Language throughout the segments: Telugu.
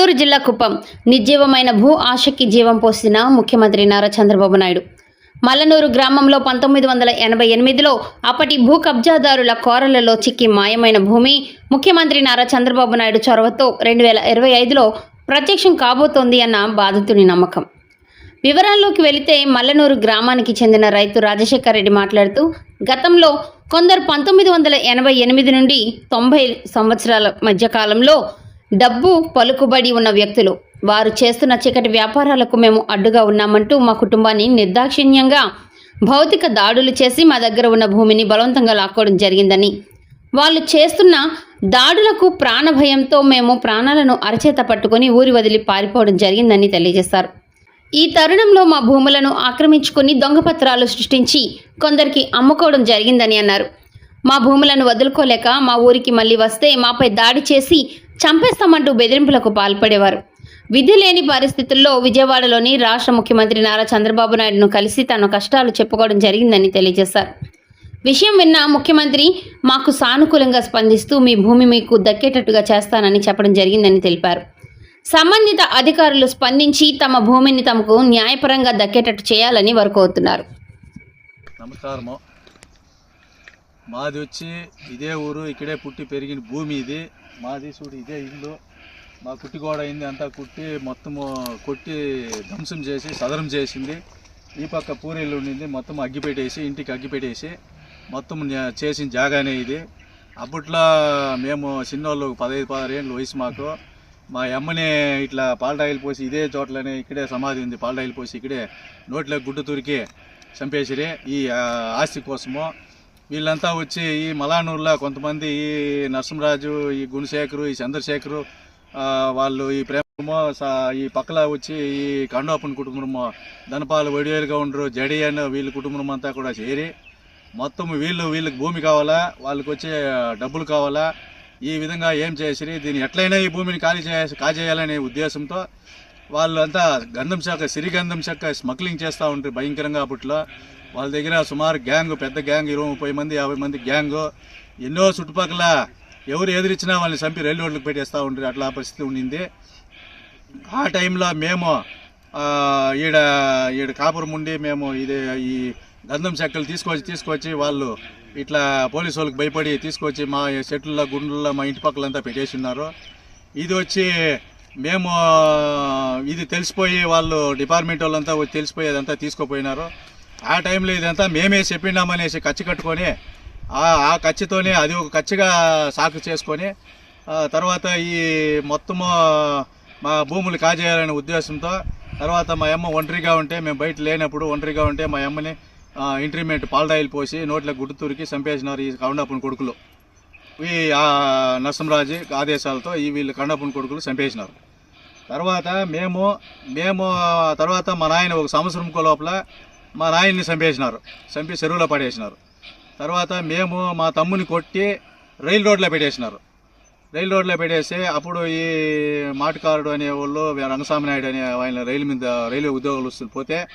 చిత్తూరు జిల్లా కుప్పం. నిర్జీవమైన భూ ఆశకి జీవం పోసిన ముఖ్యమంత్రి నారా చంద్రబాబు నాయుడు. మల్లనూరు గ్రామంలో పంతొమ్మిది వందల ఎనభై ఎనిమిదిలో అప్పటి భూ కబ్జాదారుల కోరలలో చిక్కి మాయమైన భూమి ముఖ్యమంత్రి నారా చంద్రబాబు నాయుడు చొరవతో రెండు వేల ఇరవై ఐదులో ప్రత్యక్షం కాబోతోంది అన్న బాధితుని నమ్మకం. వివరాల్లోకి వెళితే మల్లనూరు గ్రామానికి చెందిన రైతు రాజశేఖర్ రెడ్డి మాట్లాడుతూ గతంలో కొందరు పంతొమ్మిది వందల ఎనభై ఎనిమిది నుండి తొంభై సంవత్సరాల మధ్య కాలంలో డబ్బు పలుకుబడి ఉన్న వ్యక్తులు. వారు చేస్తున్న చీకటి వ్యాపారాలకు మేము అడ్డుగా ఉన్నామంటూ మా కుటుంబాన్ని నిర్దాక్షిణ్యంగా భౌతిక దాడులు చేసి మా దగ్గర ఉన్న భూమిని బలవంతంగా లాక్కోవడం జరిగిందని. వాళ్ళు చేస్తున్న దాడులకు ప్రాణభయంతో మేము ప్రాణాలను అరచేత పట్టుకొని ఊరి వదిలి పారిపోవడం జరిగిందని తెలియజేశారు. ఈ తరుణంలో మా భూములను ఆక్రమించుకుని దొంగపత్రాలు సృష్టించి కొందరికి అమ్ముకోవడం జరిగిందని అన్నారు. మా భూములను వదులుకోలేక మా ఊరికి మళ్ళీ వస్తే మాపై దాడి చేసి చంపేస్తామంటూ బెదిరింపులకు పాల్పడేవారు. విధి లేని పరిస్థితుల్లో విజయవాడలోని రాష్ట్ర ముఖ్యమంత్రి నారా చంద్రబాబు నాయుడును కలిసి తన కష్టాలు చెప్పుకోవడం జరిగిందని తెలియజేశారు. విషయం విన్న ముఖ్యమంత్రి మాకు సానుకూలంగా స్పందిస్తూ మీ భూమి మీకు దక్కేటట్టుగా చేస్తానని చెప్పడం జరిగిందని తెలిపారు. సంబంధిత అధికారులు స్పందించి తమ భూమిని తమకు న్యాయపరంగా దక్కేటట్టు చేయాలని వారు కోరుతున్నారు నమస్కారము. మాది వచ్చి ఇదే ఊరు ఇక్కడే పుట్టి పెరిగిన భూమి ఇది. మాది చూడు ఇదే ఇల్లు. మా కుట్టి గోడ అయింది అంతా కుట్టి మొత్తము కొట్టి ధ్వంసం చేసి సదరం చేసింది. ఈ పక్క పూరీలు ఉండింది మొత్తం అగ్గి పెట్టేసి ఇంటికి అగ్గి పెట్టేసి మొత్తం చేసిన జాగానే ఇది. అప్పట్లో మేము చిన్నోళ్ళు పదహైదు పదహారు ఏళ్ళు వయసు మాకు. మా అమ్మని ఇట్లా పాలడాయిలు పోసి ఇదే చోట్లనే ఇక్కడే సమాధి ఉంది పాలడాయిలు పోసి ఇక్కడే నోట్లో గుడ్డు తురికి చంపేసిరే. ఈ ఆస్తి కోసము వీళ్ళంతా వచ్చి ఈ మలానూరులో కొంతమంది ఈ నరసింహరాజు ఈ గుణశేఖరు ఈ చంద్రశేఖరు వాళ్ళు ఈ ప్రేమో స- ఈ పక్కల వచ్చి ఈ కండోపన్ కుటుంబము ధనపాలు వడివేలుగా ఉండరు జడి అని వీళ్ళ కుటుంబం అంతా కూడా చేరి మొత్తం వీళ్ళు వీళ్ళకి భూమి కావాలా వాళ్ళకి వచ్చే డబ్బులు కావాలా ఈ విధంగా ఏం చేసిరి దీన్ని ఎట్లయినా ఈ భూమిని ఖాళీ చేయాలి కాజేయాలనే ఉద్దేశంతో వాళ్ళంతా గంధం శాఖ సిరిగంధం శాఖ స్మగ్లింగ్ చేస్తూ ఉంటారు భయంకరంగా అప్పట్లో. వాళ్ళ దగ్గర సుమారు గ్యాంగ్ పెద్ద గ్యాంగ్ ఇరవై ముప్పై మంది యాభై మంది గ్యాంగ్ ఎన్నో చుట్టుపక్కల ఎవరు ఎదిరించినా వాళ్ళని చంపి రైలు రోడ్లకు పెట్టేస్తూ ఉంటారు అట్లా పరిస్థితి ఉండింది. ఆ టైంలో మేము ఈడ ఈడ కాపురం ఉండి మేము ఇది ఈ గంధం చెక్కలు తీసుకొచ్చి తీసుకొచ్చి వాళ్ళు ఇట్లా పోలీసు వాళ్ళకి భయపడి తీసుకొచ్చి మా చెట్లలో గుండ్లలో మా ఇంటి పక్కలంతా పెట్టేసి ఉన్నారు ఇది వచ్చి మేము ఇది తెలిసిపోయి వాళ్ళు డిపార్ట్మెంట్ వాళ్ళంతా తెలిసిపోయి అదంతా తీసుకుపోయినారు. ఆ టైంలో ఇదంతా మేమే చెప్పినామనేసి కచ్చి కట్టుకొని ఆ ఆ కచ్చితోనే అది ఒక కచ్చిగా సాకు చేసుకొని తర్వాత ఈ మొత్తము మా భూములు కాజేయాలనే ఉద్దేశంతో తర్వాత మా అమ్మ ఒంటరిగా ఉంటే మేము బయట లేనప్పుడు ఒంటరిగా ఉంటే మా అమ్మని ఇంట్రిమెంట్ పాలడాయిలు పోసి నోట్ల గుడ్డు తురికి చంపేసినారు ఈ కౌండాపుని కొడుకులు. ఈ నరసింహరాజు ఆదేశాలతో ఈ వీళ్ళు కండపుని కొడుకులు చంపేసినారు. తర్వాత మేము మేము తర్వాత మా నాయన ఒక సంవత్సరం లోపల మా నాయన్ని చంపేసినారు. చంపి చెరువులో పడేసినారు. తర్వాత మేము మా తమ్ముని కొట్టి రైలు రోడ్లో పెట్టేసినారు. రైలు రోడ్లో పెట్టేసి అప్పుడు ఈ మాటకారుడు అనే వాళ్ళు రంగస్వామి నాయుడు అనే ఆయన రైలు మీద రైల్వే ఉద్యోగులు పోతే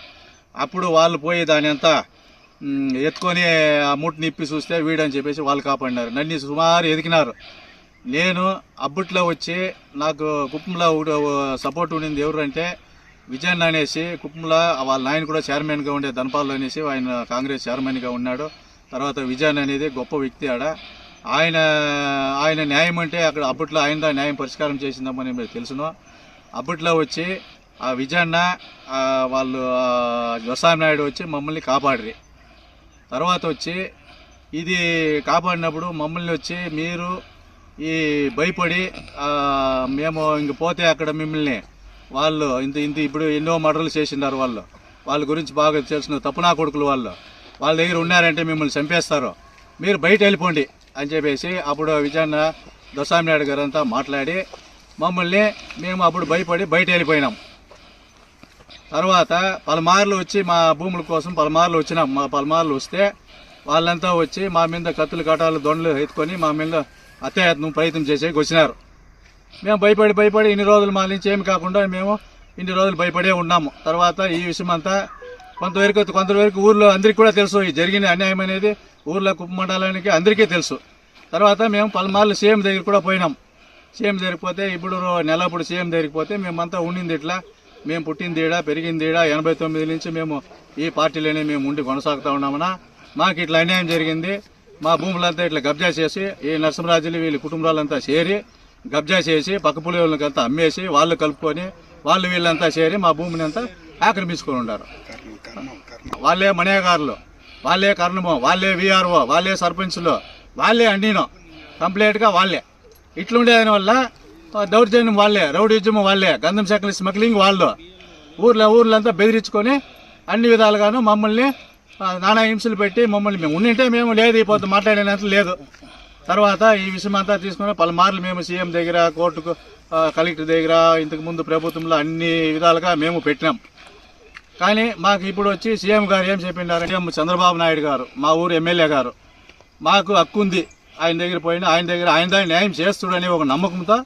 అప్పుడు వాళ్ళు పోయి దాని అంతా ఎత్తుకొని ఆ మూటని ఇప్పి చూస్తే వీడని చెప్పేసి వాళ్ళు కాపాడినారు. నన్ను సుమారు ఎదికినారు. నేను అబ్బట్లో వచ్చి నాకు కుప్పంలో సపోర్ట్ ఉండింది ఎవరు అంటే విజయన్ అనేసి కుప్పంలో వాళ్ళ నాయన కూడా చైర్మన్గా ఉండే ధనపాల్లో అనేసి ఆయన కాంగ్రెస్ చైర్మన్గా ఉన్నాడు. తర్వాత విజయన్ అనేది గొప్ప వ్యక్తి ఆడ. ఆయన ఆయన న్యాయం అంటే అక్కడ అప్పట్లో ఆయన న్యాయం పరిష్కారం చేసిందామని మీకు తెలుసును. అప్పట్లో వచ్చి ఆ విజయన్న వాళ్ళు వ్యవసాయ నాయుడు వచ్చి మమ్మల్ని కాపాడరి. తర్వాత వచ్చి ఇది కాపాడినప్పుడు మమ్మల్ని వచ్చి మీరు ఈ భయపడి మేము ఇంక పోతే అక్కడ మిమ్మల్ని వాళ్ళు ఇంత ఇంత ఇప్పుడు ఎన్నో మర్డర్లు చేసినారు వాళ్ళు. వాళ్ళ గురించి బాగా తెలిసిన తప్పునా కొడుకులు వాళ్ళు. వాళ్ళ దగ్గర ఉన్నారంటే మిమ్మల్ని చంపేస్తారు. మీరు బయట వెళ్ళిపోండి అని చెప్పేసి అప్పుడు విజయన్న దొసామి నాయుడు గారు అంతా మాట్లాడి మమ్మల్ని మేము అప్పుడు భయపడి బయట వెళ్ళిపోయినాం. తర్వాత పలుమార్లు వచ్చి మా భూముల కోసం పలుమార్లు వచ్చినాం. మా పలుమార్లు వస్తే వాళ్ళంతా వచ్చి మా మీద కత్తులు కటాలు దొండలు ఎత్తుకొని మా మీద అత్యాయత్నం ప్రయత్నం చేసేకి వచ్చినారు మేము భయపడి భయపడి ఇన్ని రోజులు మా నుంచి ఏమి కాకుండా మేము ఇన్ని రోజులు భయపడే ఉన్నాము. తర్వాత ఈ విషయం అంతా కొంతవరకు కొంతవరకు ఊర్లో అందరికీ కూడా తెలుసు. ఈ జరిగిన అన్యాయం అనేది ఊర్లో కుప్ప మండలానికి అందరికీ తెలుసు. తర్వాత మేము పలుమార్లు సీఎం దగ్గర కూడా పోయినాం. సీఎం జరిగిపోతే ఇప్పుడు నెలప్పుడు సీఎం జరిగిపోతే మేమంతా ఉండింది ఇట్లా. మేము పుట్టింది ఈడ పెరిగింది ఈడ ఎనభై తొమ్మిది నుంచి మేము ఈ పార్టీలోనే మేము ఉండి కొనసాగుతూ ఉన్నామన్నా మాకు ఇట్లా అన్యాయం జరిగింది. మా భూములంతా ఇట్లా కబ్జా చేసి ఈ నరసింహరాజులు వీళ్ళ కుటుంబాలంతా చేరి కబ్జా చేసి పక్క పులిలంతా అమ్మేసి వాళ్ళు కలుపుకొని వాళ్ళు వీళ్ళంతా చేరి మా భూమిని అంతా ఆక్రమించుకొని ఉన్నారు. వాళ్ళే మణిగారులు వాళ్ళే కర్ణమో వాళ్ళే విఆర్ఓ వాళ్ళే సర్పంచ్లు వాళ్ళే అండినో కంప్లీట్గా వాళ్ళే. ఇట్లుండేదాని వల్ల దౌర్జన్యం వాళ్ళే రౌడీజం వాళ్ళే గంధం శాఖల స్మగ్లింగ్ వాళ్ళు. ఊర్లో ఊర్లంతా బెదిరించుకొని అన్ని విధాలుగాను మమ్మల్ని నానా హింసలు పెట్టి మమ్మల్ని మేము ఉండింటే మేము లేదు ఇప్పుడు మాట్లాడినంత లేదు. తర్వాత ఈ విషయం అంతా తీసుకుని పలుమార్లు మేము సీఎం దగ్గర కోర్టుకు కలెక్టర్ దగ్గర ఇంతకు ముందు ప్రభుత్వంలో అన్ని విధాలుగా మేము పెట్టినాం. కానీ మాకు ఇప్పుడు వచ్చి సీఎం గారు ఏం చెప్పిండారు సీఎం చంద్రబాబు నాయుడు గారు మా ఊరు ఎమ్మెల్యే గారు మాకు హక్కు ఉంది ఆయన దగ్గర పోయినా ఆయన దగ్గర ఆయన దాన్ని న్యాయం చేస్తుడని ఒక నమ్మకంతో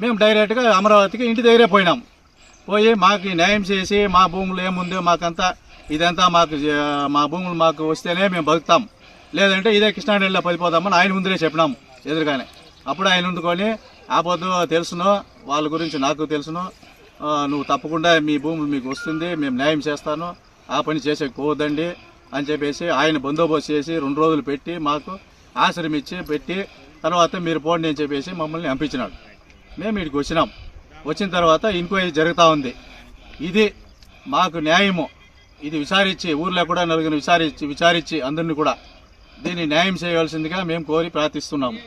మేము డైరెక్ట్గా అమరావతికి ఇంటి దగ్గరే పోయినాం. పోయి మాకు న్యాయం చేసి మా భూములు ఏముందో మాకంతా ఇదంతా మాకు మా భూములు మాకు వస్తేనే మేము బతుకుతాం. లేదంటే ఇదే కృష్ణానదిలో పడిపోతామని ఆయన ముందరే చెప్పినాం ఎదురుగానే. అప్పుడు ఆయన ఉండుకొని ఆపొద్దు తెలుసును వాళ్ళ గురించి నాకు తెలుసును నువ్వు తప్పకుండా మీ భూములు మీకు వస్తుంది మేము న్యాయం చేస్తాను ఆ పని చేసే పోవద్దండి అని చెప్పేసి ఆయన బందోబస్తు చేసి రెండు రోజులు పెట్టి మాకు ఆశ్రమిచ్చి పెట్టి తర్వాత మీరు పోండి అని చెప్పేసి మమ్మల్ని పంపించినాడు మేము ఇక్కడికి వచ్చినాం. వచ్చిన తర్వాత ఎంక్వైరీ జరుగుతూ ఉంది. ఇది మాకు న్యాయము. ఇది విచారించి ఊర్లో కూడా నలుగురిని విచారించి విచారించి అందరిని కూడా దీన్ని న్యాయం చేయవలసిందిగా మేము కోరి ప్రార్థిస్తున్నాము.